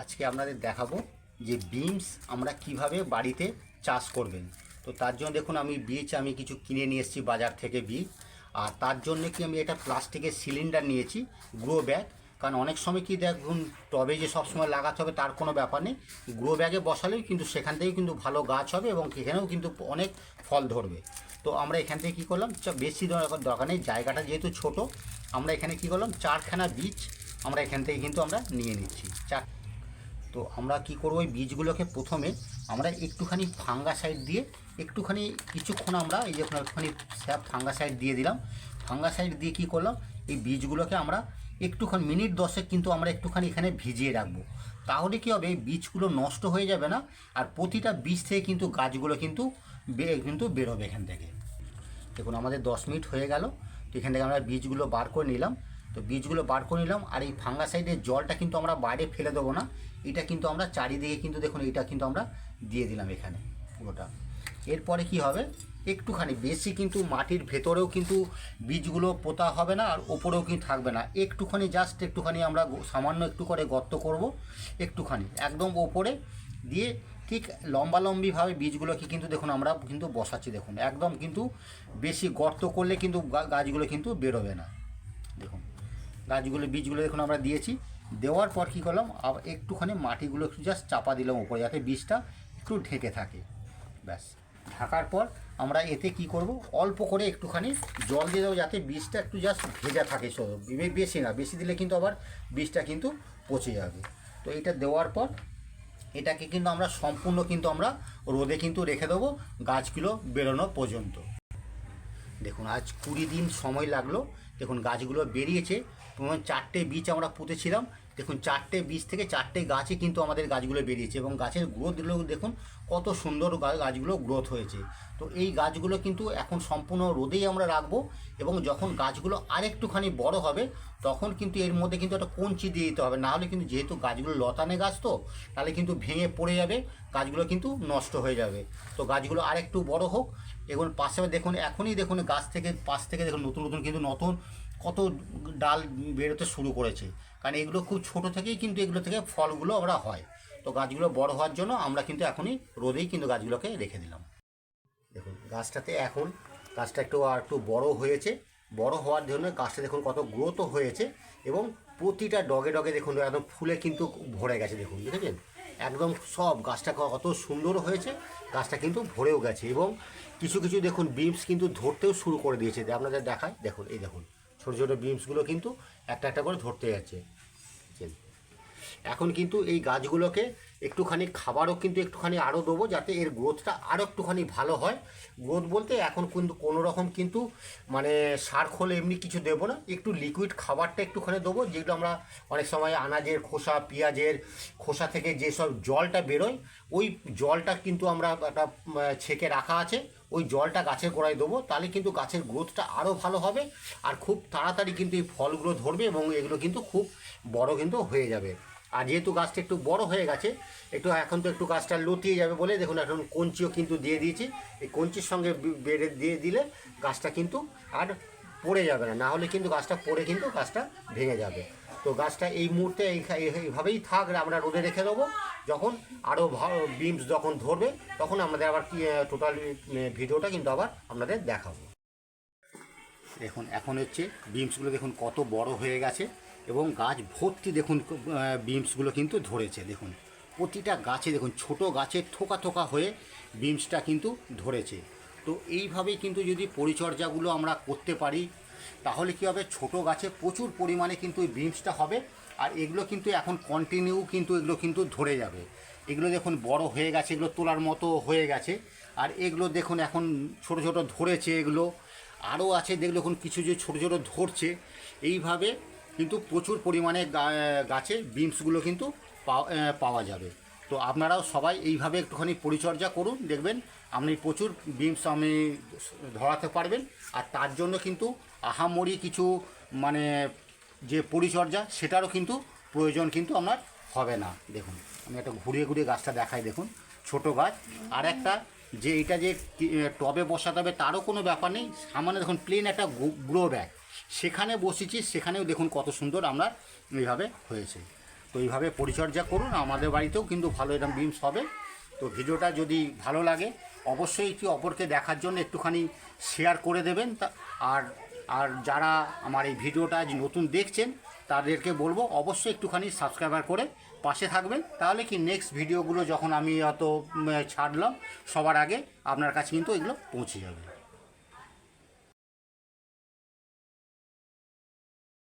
আজকে আপনাদের দেখাবো যে বিমস আমরা কীভাবে বাড়িতে চাষ করবেন। তো তার জন্য দেখুন, আমি বীজ আমি কিছু কিনে নিয়ে এসেছি বাজার থেকে বীজ। আর তার জন্য কি আমি এটা প্লাস্টিকের সিলিন্ডার নিয়েছি গ্রো ব্যাগ কারণ অনেক সময় কি দেখুন, টবে যে সবসময় লাগাতে হবে তার কোনো ব্যাপার নেই। গ্রো ব্যাগে বসালেও কিন্তু সেখান থেকেই কিন্তু ভালো গাছ হবে এবং এখানেও কিন্তু অনেক ফল ধরবে। তো আমরা এখান থেকে কী করলাম বেশি দরকার নেই, জায়গাটা যেহেতু ছোট, আমরা এখানে কী করলাম, চারখানা বীজ আমরা এখান থেকে কিন্তু আমরা নিয়ে নিচ্ছি। চার তো আমরা কি করব ওই বীজগুলোকে প্রথমে আমরা একটুখানি ফাঙ্গা সাইড দিয়ে, একটুখানি কিছুক্ষণ আমরা এই যে একটুখানি স্যাপ ফাঙ্গা সাইড দিয়ে দিলাম। ফাঙ্গা সাইড দিয়ে কি করলাম, এই বীজগুলোকে আমরা একটুখানি মিনিট দশেক কিন্তু আমরা একটুখানি এখানে ভিজিয়ে রাখব। তাহলে কি হবে, এই বীজগুলো নষ্ট হয়ে যাবে না, আর প্রতিটা বীজ থেকে কিন্তু গাছগুলো কিন্তু কিন্তু বেরোবে এখান থেকে। দেখুন, আমাদের দশ মিনিট হয়ে গেল। তো এখান থেকে আমরা বীজগুলো বার করে নিলাম। তো বীজগুলো বার করে নিলাম, আর এই ফাঙ্গা সাইডের জলটা কিন্তু আমরা বাইরে ফেলে দেবো না। এটা কিন্তু আমরা চারিদিকে কিন্তু দেখুন, এটা কিন্তু আমরা দিয়ে দিলাম এখানে পুরোটা। এরপরে কি হবে? একটুখানি বেশি কিন্তু মাটির ভেতরেও কিন্তু বীজগুলো পোতা হবে না, আর ওপরেও কিন্তু থাকবে না। একটুখানি জাস্ট একটুখানি আমরা সামান্য একটু করে গর্ত করব, একটুখানি, একদম ওপরে দিয়ে ঠিক লম্বালম্বিভাবে বীজগুলোকে কিন্তু দেখুন, আমরা কিন্তু বসাচ্ছি দেখুন। একদম কিন্তু বেশি গর্ত করলে কিন্তু গাছগুলো কিন্তু বেরোবে না। গাছগুলো, বীজগুলো দেখুন আমরা দিয়েছি। দেওয়ার পর কী করলাম একটুখানি মাটিগুলো একটু জাস্ট চাপা দিলাম উপরে যাতে বীজটা একটু ঢেকে থাকে। ব্যাস। ঢাকার পর আমরা এতে কি করব, অল্প করে একটুখানি জল দিয়ে দেবো যাতে বীজটা একটু জাস্ট ভেজা থাকে বেশি না, বেশি দিলে কিন্তু আবার বীজটা কিন্তু পচে যাবে। তো এটা দেওয়ার পর এটাকে কিন্তু আমরা সম্পূর্ণ কিন্তু আমরা রোদে কিন্তু রেখে দেবো গাছগুলো বেরোনো পর্যন্ত। দেখুন আজ কুড়ি দিন সময় লাগল। দেখুন গাছগুলো বেরিয়েছে। চারটে বীজ আমরা পুঁতেছিলাম। দেখুন, চারটে বীজ থেকে চারটে গাছে কিন্তু আমাদের গাছগুলো বেরিয়েছে এবং গাছের গ্রোথগুলো দেখুন কত সুন্দর গাছগুলো গ্রোথ হয়েছে। তো এই গাছগুলো কিন্তু এখন সম্পূর্ণ রোদেই আমরা রাখব এবং যখন গাছগুলো আরেকটুখানি বড় হবে, তখন কিন্তু এর মধ্যে কিন্তু একটা কঞ্চি দিয়ে দিতে হবে। নাহলে কিন্তু যেহেতু গাছগুলো লতানে গাছ তো, তাহলে কিন্তু ভেঙে পড়ে যাবে, গাছগুলো কিন্তু নষ্ট হয়ে যাবে। তো গাছগুলো আরেকটু বড় হোক, এবং পাশে দেখুন, এখনই দেখুন গাছ থেকে, পাশ থেকে দেখুন নতুন নতুন কিন্তু নতুন কত ডাল বেরোতে শুরু করেছে। কারণ এগুলো খুব ছোট থেকেই কিন্তু এগুলো থেকে ফলগুলো আমরা হয়। তো গাছগুলো বড় হওয়ার জন্য আমরা কিন্তু এখনই রোদেই কিন্তু গাছগুলোকে রেখে দিলাম। দেখুন, গাছটাতে এখন গাছটা একটু আর একটু বড় হয়েছে। বড় হওয়ার জন্য গাছটা দেখুন কত গ্রোথও হয়েছে এবং প্রতিটা ডগে ডগে দেখুন একদম ফুলে কিন্তু ভরে গেছে দেখুন দেখেছেন একদম সব গাছটা কত সুন্দর হয়েছে, গাছটা কিন্তু ভরেও গেছে এবং কিছু কিছু দেখুন বিমস কিন্তু ধরতেও শুরু করে দিয়েছে। আপনাদের দেখায়, দেখুন, এই দেখুন। ছোটো ছোটো বিমসগুলো কিন্তু একটা একটা করে ধরতে যাচ্ছে? এখন কিন্তু এই গাছগুলোকে একটুখানি খাবারও কিন্তু একটুখানি আরও দেবো যাতে এর গ্রোথটা আরও একটুখানি ভালো হয়। গ্রোথ বলতে এখন কিন্তু কোনো রকম কিন্তু মানে সার খোল এমনি কিছু দেবো না। একটু লিকুইড খাবারটা একটুখানি দেবো যেগুলো আমরা অনেক সময় আনাজের খোসা, পেঁয়াজের খোসা থেকে যেসব জলটা বেরোয়, ওই জলটা কিন্তু আমরা একটা ছেঁকে রাখা আছে। ওই জলটা গাছের গোড়ায় দেবো, তাহলে কিন্তু গাছের গ্রোথটা আরও ভালো হবে আর খুব তাড়াতাড়ি কিন্তু এই ফলগুলো ধরবে এবং এগুলো কিন্তু খুব বড় কিন্তু হয়ে যাবে। আর যেহেতু গাছটা একটু বড় হয়ে গেছে, একটু এখন তো একটু গাছটা লতিয়ে যাবে বলে দেখুন এখন কঞ্চিও কিন্তু দিয়ে দিয়েছি। এই কঞ্চির সঙ্গে বেড়ে দিয়ে দিলে গাছটা কিন্তু আর পড়ে যাবে না না হলে কিন্তু গাছটা পড়ে কিন্তু গাছটা ভেঙে যাবে। তো গাছটা এই মুহূর্তে এই- এই- এইভাবেই থাক, আমরা রোদে রেখে দেবো। যখন আরও বিমস যখন ধরবে, তখন আমাদের আবার কি টোটাল ভিডিওটা কিন্তু আবার আপনাদের দেখাবো। দেখুন, এখন হচ্ছে বিমসগুলো দেখুন কত বড় হয়ে গেছে, এবং গাছ ভর্তি দেখুন বিমসগুলো কিন্তু ধরেছে। দেখুন, প্রতিটা গাছে দেখুন, ছোট গাছে থোকা থোকা হয়ে বিমসটা কিন্তু ধরেছে। তো এইভাবেই কিন্তু যদি পরিচর্যাগুলো আমরা করতে পারি তাহলে কী হবে? ছোট গাছে প্রচুর পরিমাণে কিন্তু এই বিমসটা হবে। আর এগুলো কিন্তু এখন কন্টিনিউ কিন্তু এগুলো কিন্তু ধরে যাবে। এগুলো দেখুন বড় হয়ে গেছে, এগুলো তোলার মতো হয়ে গেছে। আর এগুলো দেখুন এখন ছোট ছোট ধরেছে এগুলো। আরও আছে দেখলে এখন কিছু যে ছোটো ছোটো ধরছে। এইভাবে কিন্তু প্রচুর পরিমাণে গাছে বিমসগুলো কিন্তু পাও- পাওয়া যাবে। তো আপনারাও সবাই এইভাবে একটুখানি পরিচর্যা করুন, দেখবেন আপনি প্রচুর বিমস আমি ধরাতে পারবেন। আর তার জন্য কিন্তু আহামরি কিছু মানে যে পরিচর্যা, সেটারও কিন্তু প্রয়োজন কিন্তু আপনার হবে না। দেখুন, আমি একটা ঘুরিয়ে ঘুরিয়ে গাছটা দেখাই, দেখুন, ছোট গাছ। আর একটা যে এটা যে টবে বসাতে হবে, তারও কোনো ব্যাপার নেই। সামান্য দেখুন প্লেন একটা গ্রো ব্যাগ সেখানে বসেছি, সেখানেও দেখুন কত সুন্দর আমরা এইভাবে হয়েছে। তো এইভাবে পরিচর্যা করুন, আমাদের বাড়িতেও কিন্তু ভালো এরকম বিমস হবে। তো ভিডিওটা যদি ভালো লাগে অবশ্যই কি অপরকে দেখার জন্য একটুখানি শেয়ার করে দেবেন। তা, আর আর যারা আমার এই ভিডিওটা আজ নতুন দেখছেন, তাদেরকে বলব অবশ্যই একটুখানি সাবস্ক্রাইবার করে পাশে থাকবেন। তাহলে কি নেক্সট ভিডিওগুলো যখন আমি অত ছাড়লাম, সবার আগে আপনার কাছে কিন্তু এগুলো পৌঁছে যাবে।